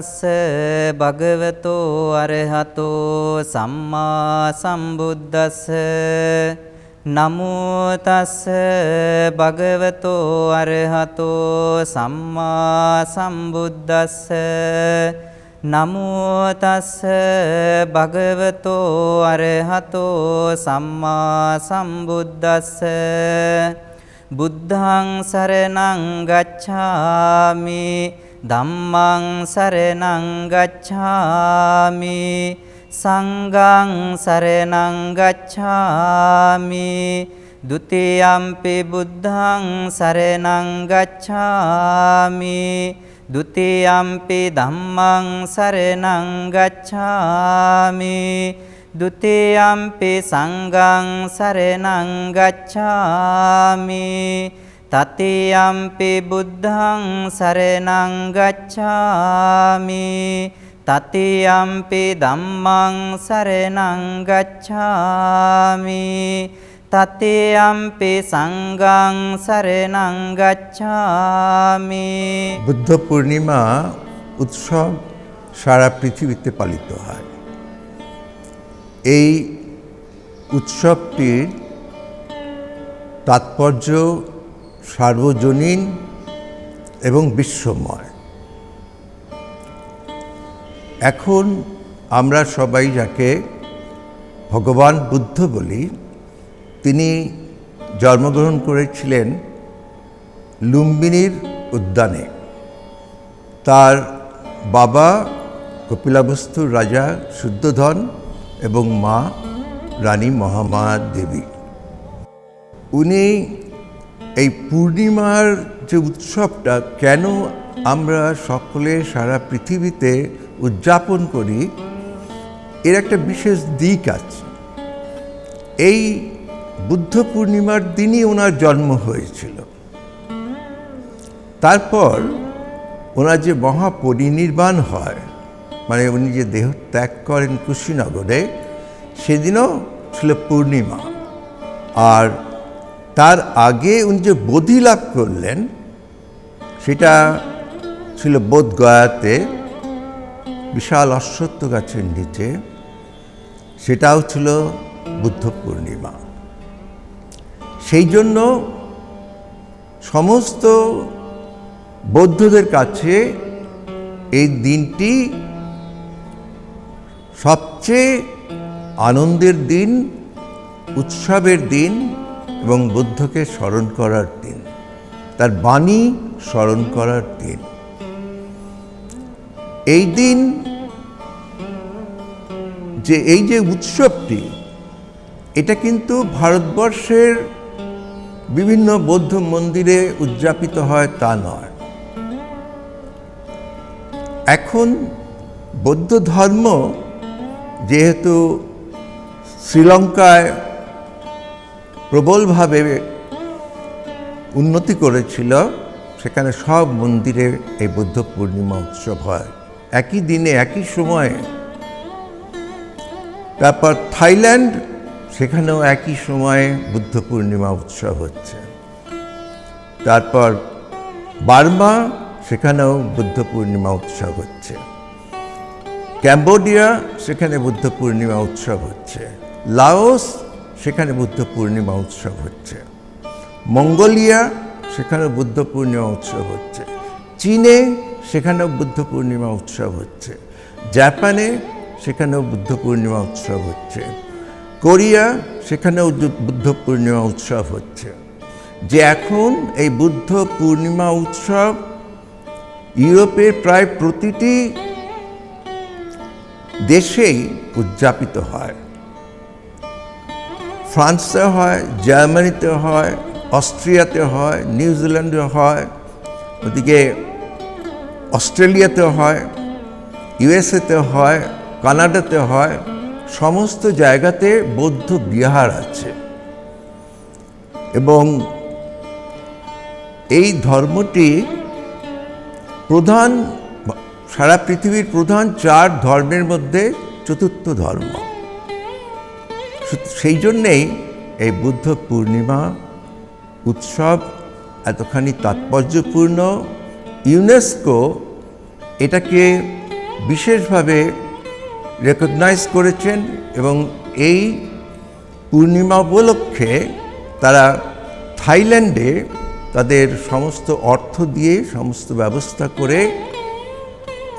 නමෝ තස්ස භගවතෝ අරහතෝ සම්මා සම්බුද්දස්ස. නමෝ තස්ස භගවතෝ අරහතෝ සම්මා සම්බුද්දස්ස. නමෝ තස්ස භගවතෝ අරහතෝ සම්මා සම්බුද්දස්ස. බුද්ධං සරණං ගච්ඡාමි ධම්මං සරණං ගච්ඡාමි සංඝං සරණං ගච්ඡාමි ဒ ුතියම්පි බුද්ධං සරණං ගච්ඡාමි ဒ ුතියම්පි ධම්මං සරණං ගච්ඡාමි ဒ ුතියම්පි සංඝං සරණං ගච්ඡාමි ততে অম্পি বুদ্ধং শরণং গচ্ছামি ততে সারে নাং শরণং তাতে ততে অম্পি সঙ্গং শরণং গচ্ছামি বুদ্ধ পূর্ণিমা উৎসব সারা পৃথিবীতে পালিত হয়। এই উৎসবটির তাৎপর্য সার্বজনীন এবং বিশ্বময়। এখন আমরা সবাই যাকে ভগবান বুদ্ধ বলি, তিনি জন্মগ্রহণ করেছিলেন লুম্বিনীর উদ্যানে। তার বাবা কপিলাবস্তুর রাজা শুদ্ধধন এবং মা রানী মহামায়া দেবী উনি এই পূর্ণিমার যে উৎসবটা কেন আমরা সকলে সারা পৃথিবীতে উদযাপন করি, এর একটা বিশেষ দিক আছে। এই বুদ্ধ পূর্ণিমার দিনই ওনার জন্ম হয়েছিল। তারপর ওনার যে মহাপরিনির্বাণ হয় মানে উনি যে দেহ ত্যাগ করেন কুশীনগরে, সেদিনও ছিল পূর্ণিমা। আর তার আগে উনি যে বোধি লাভ করলেন, সেটা ছিল বোধগয়াতে বিশাল অশ্বত্থ গাছের নিচে, সেটাও ছিল বুদ্ধ পূর্ণিমা। সেই জন্য সমস্ত বৌদ্ধদের কাছে এই দিনটি সবচেয়ে আনন্দের দিন, উৎসবের দিন এবং বুদ্ধকে স্মরণ করার দিন। তার বাণী স্মরণ করার দিন। এই দিন যে, এই যে উৎসবটি, এটা কিন্তু ভারতবর্ষের বিভিন্ন বৌদ্ধ মন্দিরে উদযাপিত হয় তা নয়। এখন বৌদ্ধ ধর্ম যেহেতু শ্রীলঙ্কায় প্রবলভাবে উন্নতি করেছিল। সেখানে সব মন্দিরে এই বুদ্ধ পূর্ণিমা উৎসব হয়। একই দিনে, একই সময়ে তারপর থাইল্যান্ড, সেখানেও একই সময়ে বুদ্ধ পূর্ণিমা উৎসব হচ্ছে। তারপর বার্মা, সেখানেও বুদ্ধ পূর্ণিমা উৎসব হচ্ছে। ক্যাম্বোডিয়া, সেখানে বুদ্ধ পূর্ণিমা উৎসব হচ্ছে। লাওস সেখানে বুদ্ধ পূর্ণিমা উৎসব হচ্ছে। মঙ্গোলিয়া সেখানে বুদ্ধ পূর্ণিমা উৎসব হচ্ছে। চীনে, সেখানেও বুদ্ধ পূর্ণিমা উৎসব হচ্ছে। জাপানে, সেখানেও বুদ্ধ পূর্ণিমা উৎসব হচ্ছে। কোরিয়া, সেখানেও বুদ্ধ পূর্ণিমা উৎসব হচ্ছে। যে এখন এই বুদ্ধ পূর্ণিমা উৎসব ইউরোপের প্রায় প্রতিটি দেশেই উদযাপিত হয়। ফ্রান্সে হয়, জার্মানিতে হয়, অস্ট্রিয়াতে হয় নিউজিল্যান্ডে হয়, ওদিকে অস্ট্রেলিয়াতে হয়, ইউএসএতে হয়, কানাডাতে হয়, সমস্ত জায়গাতে বৌদ্ধ বিহার আছে। এবং এই ধর্মটি প্রধান, সারা পৃথিবীর প্রধান চার ধর্মের মধ্যে চতুর্থ ধর্ম। সেই জন্যেই এই বুদ্ধ পূর্ণিমা উৎসব এতখানি তাৎপর্যপূর্ণ। ইউনেস্কো এটাকে বিশেষভাবে রেকগনাইজ করেছেন এবং এই পূর্ণিমা উপলক্ষে তারা থাইল্যান্ডে তাদের সমস্ত অর্থ দিয়ে, সমস্ত ব্যবস্থা করে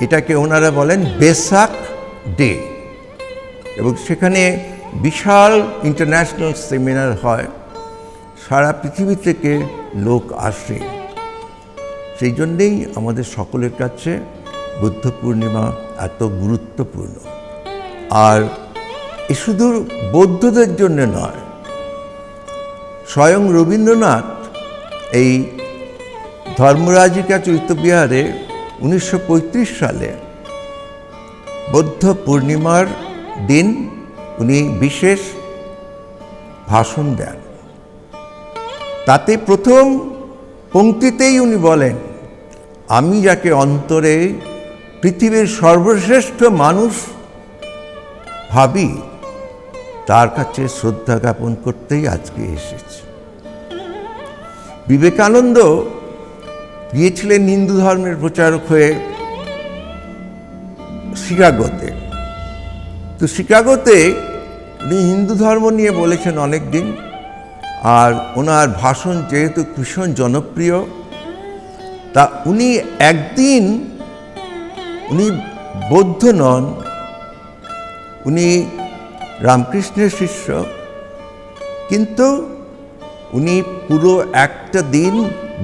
এটাকে ওনারা বলেন বেসাক ডে। এবং সেখানে বিশাল ইন্টারন্যাশনাল সেমিনার হয়। সারা পৃথিবী থেকে লোক আসে। সেই জন্যেই আমাদের সকলের কাছে বুদ্ধ পূর্ণিমা এত গুরুত্বপূর্ণ। আর এ শুধু বৌদ্ধদের জন্য নয়, স্বয়ং রবীন্দ্রনাথ এই ধর্মরাজিকা চৈত্যবিহারে উনিশশো সালে বৌদ্ধ পূর্ণিমার দিন উনি বিশেষ ভাষণ দেন। তাতে প্রথম পংক্তিতেই উনি বলেন, আমি যাকে অন্তরে পৃথিবীর সর্বশ্রেষ্ঠ মানুষ ভাবি, তার কাছে শ্রদ্ধা জ্ঞাপন করতেই আজকে এসেছি। বিবেকানন্দ গিয়েছিলেন হিন্দু ধর্মের প্রচারক হয়ে শিকাগোতে। তো শিকাগোতে উনি হিন্দু ধর্ম নিয়ে বলেছেন অনেক দিন আর ওনার ভাষণ যেহেতু ভীষণ জনপ্রিয়, তা উনি একদিন উনি বৌদ্ধ নন, উনি রামকৃষ্ণের শিষ্য, কিন্তু উনি পুরো একটা দিন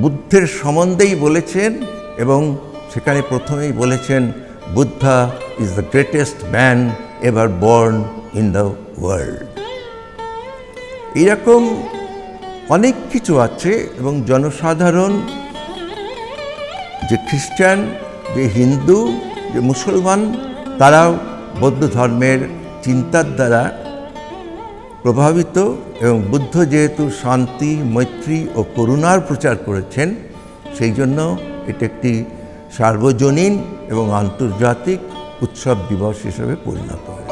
বুদ্ধের সম্বন্ধেই বলেছেন এবং সেখানে প্রথমেই বলেছেন, Buddha is the greatest man ever born in the world এইরকম অনেক কিছু আছে এবং জনসাধারণ, যে খ্রিস্টান, যে হিন্দু, যে মুসলমান, তারাও বৌদ্ধ ধর্মের চিন্তার দ্বারা প্রভাবিত এবং বুদ্ধ যেহেতু শান্তি, মৈত্রী ও করুণার প্রচার করেছেন, সেই জন্য এটি একটি সার্বজনীন এবং আন্তর্জাতিক উৎসব দিবস হিসেবে পরিণত হয়েছে।